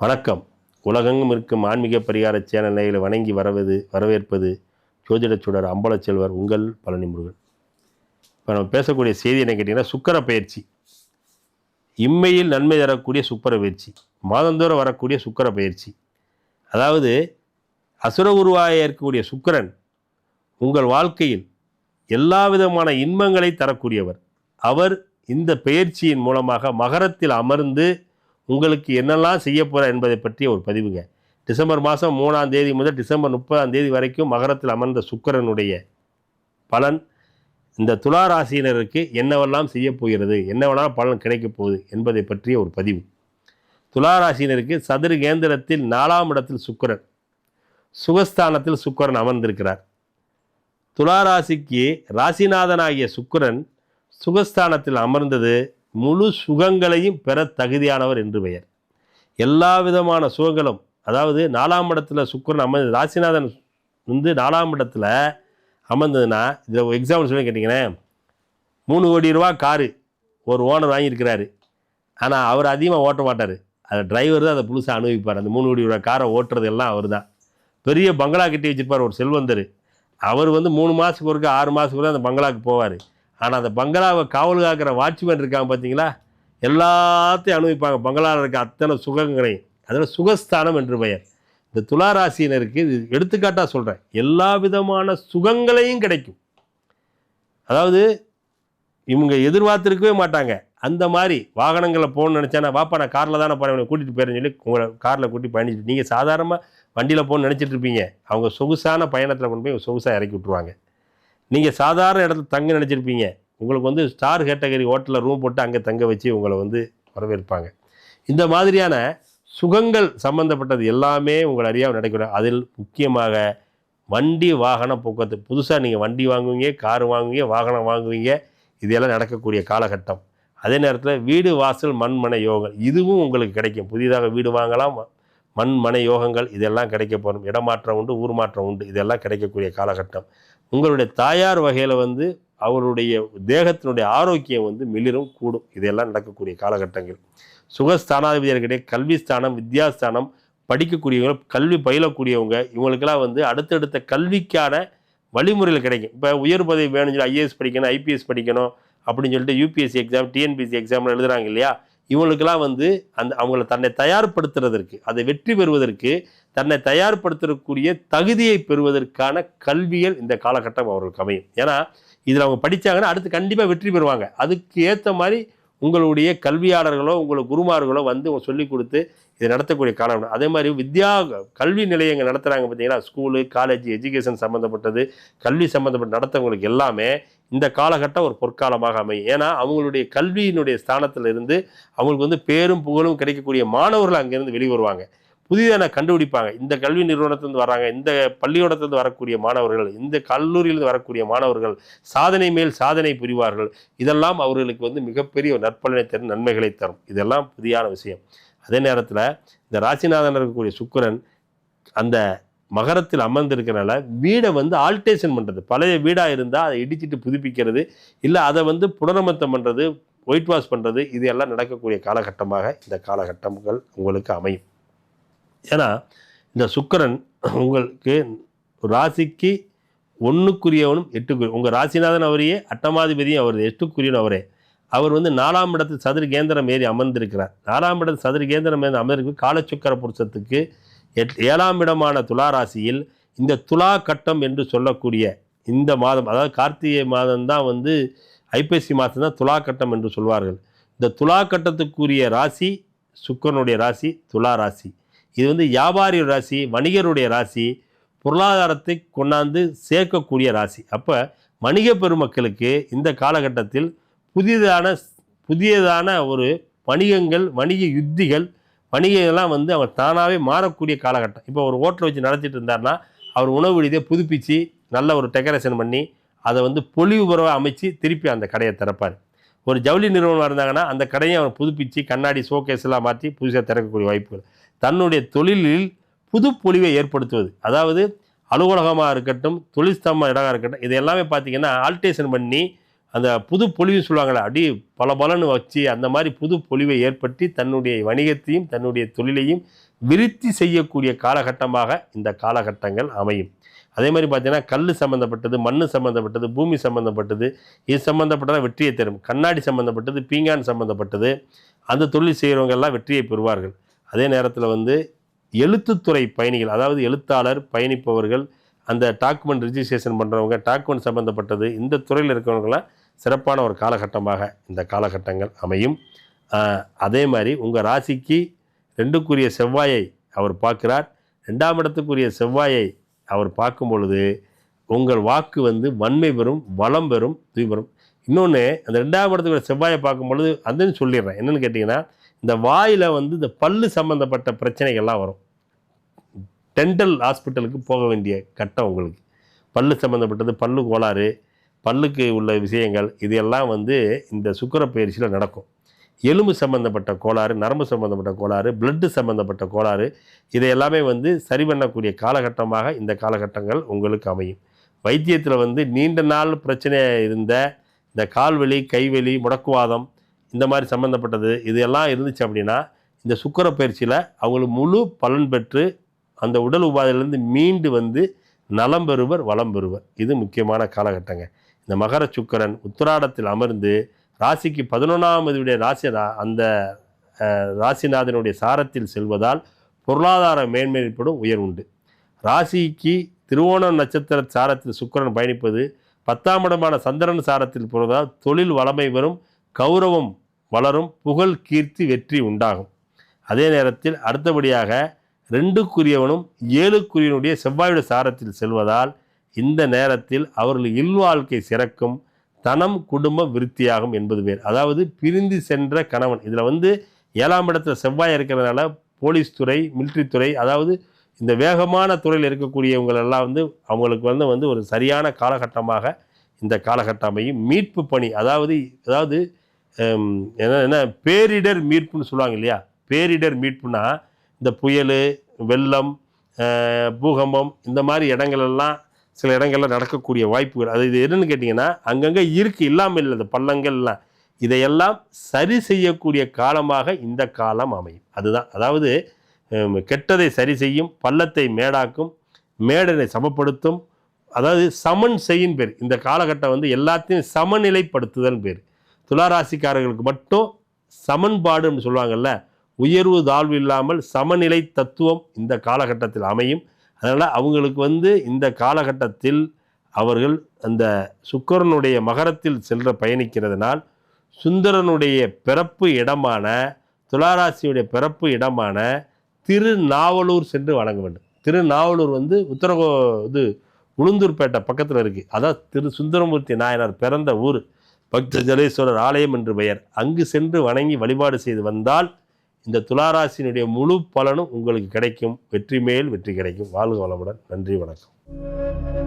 வணக்கம். உலகெங்கும் இருக்கும் ஆன்மீக பரிகார சேனல் நேயர்களை வணங்கி வரவது வரவேற்பது ஜோதிடச் சுடர் அம்பலச்செல்வர் உங்கள் பழனி முருகன். இப்போ நம்ம பேசக்கூடிய செய்தி என்ன கேட்டிங்கன்னா சுக்கர பயிற்சி. இம்மையில் நன்மை தரக்கூடிய சுக்கர பயிற்சி. மாதந்தோறும் வரக்கூடிய சுக்கர பயிற்சி. அதாவது அசுர உருவாக இருக்கக்கூடிய சுக்கரன் உங்கள் வாழ்க்கையில் எல்லா விதமான இன்பங்களை தரக்கூடியவர். அவர் இந்த பெயர்ச்சியின் மூலமாக மகரத்தில் அமர்ந்து உங்களுக்கு என்னெல்லாம் செய்ய போகிறார் என்பதை பற்றிய ஒரு பதிவுங்க. டிசம்பர் மாதம் மூணாம் தேதி முதல் டிசம்பர் முப்பதாம் தேதி வரைக்கும் மகரத்தில் அமர்ந்த சுக்கரனுடைய பலன் இந்த துலா ராசியினருக்கு என்னவெல்லாம் செய்ய போகிறது என்னவெல்லாம் பலன் கிடைக்கப் போகுது என்பதை பற்றிய ஒரு பதிவு. துலா ராசியினருக்கு சதுர கேந்திரத்தில் நாலாம் இடத்தில் சுக்கிரன் சுகஸ்தானத்தில் சுக்கரன் அமர்ந்திருக்கிறார். துலா ராசிக்கு ராசிநாதனாகிய சுக்கிரன் சுகஸ்தானத்தில் அமர்ந்தது முழு சுகங்களையும் பெற தகுதியானவர் என்று பெயர். எல்லா விதமான சுகங்களும் அதாவது நாலாம் இடத்துல சுக்கிரன் அமர்ந்து ராசிநாதன் வந்து நாலாம் இடத்துல அமர்ந்ததுன்னா இதில் எக்ஸாம்பிள் சொல்லி கேட்டிங்கன்னா மூணு கோடி ரூபா காரு ஒரு ஓனர் வாங்கியிருக்கிறாரு. ஆனால் அவர் அதிகமாக ஓட்ட மாட்டார். அது டிரைவர் தான் அதை புதுசாக அனுபவிப்பார். அந்த மூணு கோடி ரூபா காரை ஓட்டுறது எல்லாம் அவர் தான். பெரிய பங்களா கட்டி வச்சுருப்பார் ஒரு செல்வந்தர். அவர் வந்து மூணு மாதத்துக்கு ஒருக்க ஆறு மாதத்துக்கு ஒரு அந்த பங்களாவுக்கு போவார். ஆனால் அந்த பங்களாவை காவல் காக்கிற வாட்ச்மேன் இருக்காங்க பார்த்தீங்களா எல்லாத்தையும் அனுபவிப்பாங்க. பங்களாவில் இருக்க அத்தனை சுகங்களையும். அதில் சுகஸ்தானம் என்று பெயர். இந்த துலா ராசியினருக்கு இது எடுத்துக்காட்டாக சொல்கிறேன் எல்லா விதமான சுகங்களையும் கிடைக்கும். அதாவது இவங்க எதிர்பார்த்துருக்கவே மாட்டாங்க. அந்த மாதிரி வாகனங்களில் போகணும்னு நினச்சேன்னா வாப்பா நான் காரில் தானே போகிறேன் கூட்டிகிட்டு போயிறேன்னு சொல்லி உங்களை காரில் கூட்டி பயணிச்சுட்டு நீங்கள் சாதாரணமாக வண்டியில் போகணும்னு நினச்சிட்டு இருப்பீங்க. அவங்க சொகுசான பயணத்தில் கொண்டு போய் சொகுசாக இறக்கி விட்ருவாங்க நீங்கள் சாதாரண இடத்துல தங்க நினச்சிருப்பீங்க. உங்களுக்கு வந்து ஸ்டார் கேட்டகரி ஹோட்டலில் ரூம் போட்டு அங்கே தங்க வச்சு உங்களை வந்து வரவேற்பாங்க. இந்த மாதிரியான சுகங்கள் சம்பந்தப்பட்டது எல்லாமே உங்களை அறியாமல் நடக்கணும் அதில் முக்கியமாக வண்டி வாகன போக்குவரத்து. புதுசாக நீங்கள் வண்டி வாங்குவீங்க கார் வாங்குவீங்க வாகனம் வாங்குவீங்க. இதெல்லாம் நடக்கக்கூடிய காலகட்டம். அதே நேரத்தில் வீடு வாசல் மண் மனை யோகங்கள். இதுவும் உங்களுக்கு கிடைக்கும். புதிதாக வீடு வாங்கலாம். மண் மனை யோகங்கள் இதெல்லாம் கிடைக்க போகிறோம் இடமாற்றம் உண்டு ஊர் மாற்றம் உண்டு. இதெல்லாம் கிடைக்கக்கூடிய காலகட்டம். உங்களுடைய தாயார் வகையில் வந்து அவருடைய தேகத்தினுடைய ஆரோக்கியம் வந்து மிளிரும் கூடும். இதெல்லாம் நடக்கக்கூடிய காலகட்டங்கள். சுகஸ்தானாதிபதியர்கிட்ட கல்வி ஸ்தானம் வித்யாஸ்தானம் படிக்கக்கூடியவங்க கல்வி பயிலக்கூடியவங்க இவங்களுக்கெல்லாம் வந்து அடுத்தடுத்த கல்விக்கான வழிமுறைகள் கிடைக்கும். இப்போ உயர் பதவி வேணும்னு சொல்லி ஐஏஎஸ் படிக்கணும் ஐபிஎஸ் படிக்கணும் அப்படின்னு சொல்லிட்டு யூபிஎஸ்சி எக்ஸாம் டிஎன்பிஎஸ்சி எக்ஸாம்லாம் எழுதுறாங்க இல்லையா? இவங்களுக்கெல்லாம் வந்து அந்த அவங்கள தன்னை தயார்படுத்துறதற்கு அதை வெற்றி பெறுவதற்கு தன்னை தயார்படுத்தக்கூடிய தகுதியை பெறுவதற்கான கல்வியல் இந்த காலகட்டம் அவர்களுக்கு அமையும். ஏன்னா இதில் அவங்க படித்தாங்கன்னா அடுத்து கண்டிப்பாக வெற்றி பெறுவாங்க. அதுக்கு ஏற்ற மாதிரி உங்களுடைய கல்வியாளர்களோ உங்களுக்கு குருமார்களோ வந்து சொல்லிக் கொடுத்து இதை நடத்தக்கூடிய காலம். அதே மாதிரி வித்யா கல்வி நிலையங்கள் நடத்துகிறாங்க பார்த்தீங்கன்னா ஸ்கூலு காலேஜ் எஜுகேஷன் சம்மந்தப்பட்டது கல்வி சம்மந்தப்பட்ட நடத்தவங்களுக்கு எல்லாமே இந்த காலகட்டம் ஒரு பொற்காலமாக அமையும். ஏன்னா அவங்களுடைய கல்வியினுடைய ஸ்தானத்தில் இருந்து அவங்களுக்கு வந்து பேரும் புகழும் கிடைக்கக்கூடிய மாணவர்கள் அங்கேருந்து வெளிவருவாங்க புதிதான கண்டுபிடிப்பாங்க? இந்த கல்வி நிறுவனத்திலிருந்து வராங்க இந்த பள்ளியோடத்திலிருந்து வரக்கூடிய மாணவர்கள் இந்த கல்லூரியிலிருந்து வரக்கூடிய மாணவர்கள் சாதனை மேல் சாதனை புரிவார்கள். இதெல்லாம் அவர்களுக்கு வந்து மிகப்பெரிய ஒரு நற்பலனை தரும் நன்மைகளை தரும். இதெல்லாம் புதியான விஷயம். அதே நேரத்தில் இந்த ராசிநாதன் இருக்கக்கூடிய சுக்கரன் அந்த மகரத்தில் அமர்ந்திருக்கிறனால வீடை வந்து ஆல்டேஷன் பண்ணுறது பழைய வீடாக இருந்தால் அதை இடிச்சிட்டு புதுப்பிக்கிறது இல்லை அதை வந்து புனரமத்தம் பண்ணுறது ஒயிட் வாஷ் பண்ணுறது இது எல்லாம் நடக்கக்கூடிய காலகட்டமாக இந்த காலகட்டங்கள் உங்களுக்கு அமையும். ஏன்னா இந்த சுக்கிரன் உங்களுக்கு ராசிக்கு ஒன்றுக்குரியவனும் எட்டுக்குரிய உங்கள் ராசிநாதன் அவரையே அட்டமாதிபதியும் அவர் எட்டுக்குரியன் அவரே. அவர் வந்து நாலாம் இடத்து சதுர கேந்திரம் ஏறி அமர்ந்திருக்கிறார். நாலாம் இடத்து சதுர கேந்திரம் ஏறி அமர்ந்திருக்கு காலச்சுக்கர புருஷத்துக்கு எட் ஏழாம் இடமான துலா ராசியில் இந்த துலா கட்டம் என்று சொல்லக்கூடிய இந்த மாதம் அதாவது கார்த்திகை மாதம்தான் வந்து ஐப்பசி மாதம் தான் துலா கட்டம் என்று சொல்வார்கள். இந்த துலா கட்டத்துக்குரிய ராசி சுக்கரனுடைய ராசி துலா ராசி. இது வந்து வியாபாரி ராசி வணிகருடைய ராசி பொருளாதாரத்தை கொண்டாந்து சேர்க்கக்கூடிய ராசி. அப்போ வணிக பெருமக்களுக்கு இந்த காலகட்டத்தில் புதிதான புதியதான ஒரு வணிகங்கள் வணிக யுத்திகள் வணிகங்கள்லாம் வந்து அவர் தானாகவே மாறக்கூடிய காலகட்டம். இப்போ ஒரு ஹோட்டல் வச்சு நடத்திட்டு இருந்தாருன்னா அவர் உணவு விடுதியை புதுப்பித்து நல்ல ஒரு டெக்கரேஷன் பண்ணி அதை வந்து பொலிவுபுறவாக அமைச்சு திருப்பி அந்த கடையை திறப்பார். ஒரு ஜவுளி நிறுவனமாக இருந்தாங்கன்னா அந்த கடையை அவர் புதுப்பித்து கண்ணாடி ஷோகேஸ் எல்லாம் மாற்றி புதுசாக திறக்கக்கூடிய வாய்ப்புகள். தன்னுடைய தொழிலில் புது பொலிவை ஏற்படுத்துவது. அதாவது அலுவலகமாக இருக்கட்டும் தொழில் இடமாக இருக்கட்டும் இது எல்லாமே பார்த்திங்கன்னா ஆல்டேஷன் பண்ணி அந்த புது பொலிவு சொல்லுவாங்களே அடி பல பலன்னு வச்சு அந்த மாதிரி புது பொலிவை ஏற்படுத்தி தன்னுடைய வணிகத்தையும் தன்னுடைய தொழிலையும் விருத்தி செய்யக்கூடிய காலகட்டமாக இந்த காலகட்டங்கள் அமையும். அதே மாதிரி பார்த்தீங்கன்னா கல் சம்மந்தப்பட்டது மண் சம்மந்தப்பட்டது பூமி சம்மந்தப்பட்டது இது சம்மந்தப்பட்டதான் வெற்றியை தரும். கண்ணாடி சம்மந்தப்பட்டது பீங்கான் சம்மந்தப்பட்டது அந்த தொழில் செய்கிறவங்க எல்லாம் வெற்றியை பெறுவார்கள். அதே நேரத்தில் வந்து எழுத்துத்துறை பயணிகள் அதாவது எழுத்தாளர் பயணிப்பவர்கள் அந்த டாக்குமெண்ட் ரிஜிஸ்ட்ரேஷன் பண்ணுறவங்க டாக்குமெண்ட் சம்மந்தப்பட்டது இந்த துறையில் இருக்கிறவங்களாம் சிறப்பான ஒரு காலகட்டமாக இந்த காலகட்டங்கள் அமையும். அதே மாதிரி உங்கள் ராசிக்கு ரெண்டுக்குரிய செவ்வாயை அவர் பார்க்கிறார். ரெண்டாம் இடத்துக்குரிய செவ்வாயை அவர் பார்க்கும் பொழுது உங்கள் வாக்கு வந்து வன்மை பெறும் வளம் பெறும் தூய்பெறும் இன்னொன்று அந்த ரெண்டாம் இடத்துக்குரிய செவ்வாயை பார்க்கும் பொழுது அதுன்னு சொல்லிடுறேன். என்னென்னு கேட்டிங்கன்னா இந்த வாயில் வந்து இந்த பல்லு சம்மந்தப்பட்ட பிரச்சனைகள்லாம் வரும். டென்டல் ஹாஸ்பிட்டலுக்கு போக வேண்டிய கட்டம் உங்களுக்கு. பல்லு சம்மந்தப்பட்டது பல்லு கோளாறு பல்லுக்கு உள்ள விஷயங்கள் இது எல்லாம் வந்து இந்த சுக்கர பயிற்சியில் நடக்கும். எலும்பு சம்மந்தப்பட்ட கோளாறு நரம்பு சம்மந்தப்பட்ட கோளாறு பிளட்டு சம்மந்தப்பட்ட கோளாறு இதை எல்லாமே வந்து சரி பண்ணக்கூடிய காலகட்டமாக இந்த காலகட்டங்கள் உங்களுக்கு அமையும். வைத்தியத்தில் வந்து நீண்ட நாள் பிரச்சனையாக இருந்த இந்த கால்வெளி கைவலி முடக்குவாதம் இந்த மாதிரி சம்மந்தப்பட்டது இது எல்லாம் இருந்துச்சு அப்படின்னா இந்த சுக்கர பயிற்சியில் அவங்களுக்கு முழு பலன் பெற்று அந்த உடல் உபாதையிலேருந்து மீண்டு வந்து நலம் பெறுவர் வளம் பெறுவர். இது முக்கியமான காலகட்டங்க. இந்த மகர சுக்கிரன் உத்திராடத்தில் அமர்ந்து ராசிக்கு பதினொன்றாம் இதுடைய ராசி அந்த ராசிநாதனுடைய சாரத்தில் செல்வதால் பொருளாதார மேன்மை ஏற்படும் உயர் உண்டு. ராசிக்கு திருவோண நட்சத்திர சாரத்தில் சுக்கரன் பயணிப்பது பத்தாம் இடமான சந்திரன் சாரத்தில் போவதால் தொழில் வளமை வரும் கௌரவம் வளரும் புகழ் கீர்த்தி வெற்றி உண்டாகும். அதே நேரத்தில் அடுத்தபடியாக ரெண்டுக்குரியவனும் ஏழுக்குரியவனுடைய செவ்வாயுடைய சாரத்தில் செல்வதால் இந்த நேரத்தில் அவர்கள் இல்வாழ்க்கை சிறக்கும் தனம் குடும்ப விருத்தியாகும் என்பது பேர் அதாவது பிரிந்து சென்ற கணவன். இதில் வந்து ஏழாம் இடத்துல செவ்வாய் இருக்கிறதுனால போலீஸ் துறை மிலிட்ரி துறை அதாவது இந்த வேகமான துறையில் இருக்கக்கூடியவங்களெல்லாம் வந்து அவங்களுக்கு வந்து வந்து ஒரு சரியான காலகட்டமாக இந்த காலகட்டம் அமையும். மீட்பு பணி அதாவது அதாவது என்ன என்ன பேரிடர் மீட்புன்னு சொல்லுவாங்க இல்லையா? பேரிடர் மீட்புனா இந்த புயல் வெள்ளம் பூகம்பம் இந்த மாதிரி இடங்களெல்லாம் சில இடங்கள்ல நடக்கக்கூடிய வாய்ப்புகள். அது இது என்னன்னு கேட்டிங்கன்னா அங்கங்கே இருக்கு இல்லாமல் இல்லை இந்த பள்ளங்கள்லாம் இதையெல்லாம் சரி செய்யக்கூடிய காலமாக இந்த காலம் அமையும். அதுதான். அதாவது கெட்டதை சரி செய்யும் பள்ளத்தை மேடாக்கும் மேடனை சமப்படுத்தும். அதாவது சமன் செய்யும் பேர். இந்த காலகட்டம் வந்து எல்லாத்தையும் சமநிலைப்படுத்துதல் பேர். துளாராசிக்காரர்களுக்கு மட்டும் சமன்பாடுன்னு சொல்லுவாங்கல்ல உயர்வு தாழ்வு இல்லாமல் சமநிலை தத்துவம் இந்த காலகட்டத்தில் அமையும். அதனால் அவங்களுக்கு வந்து இந்த காலகட்டத்தில் அவர்கள் அந்த சுக்கரனுடைய மகரத்தில் செல்ற பயணிக்கிறதுனால் சுந்தரனுடைய பிறப்பு இடமான துளாராசியுடைய பிறப்பு இடமான திருநாவலூர் சென்று வணங்க வேண்டும். திருநாவலூர் வந்து உத்தரகோ இது உளுந்தூர்பேட்டை பக்கத்தில் இருக்குது அதான் திரு சுந்தரமூர்த்தி நாயனார் பிறந்த ஊர். பக்த ஜலேஸ்வரர் ஆலயம் என்று பெயர். அங்கு சென்று வணங்கி வழிபாடு செய்து வந்தால் இந்த துளாராசினுடைய முழு பலனும் உங்களுக்கு கிடைக்கும். வெற்றி மேல் வெற்றி கிடைக்கும். வாழ்க வளமுடன். நன்றி வணக்கம்.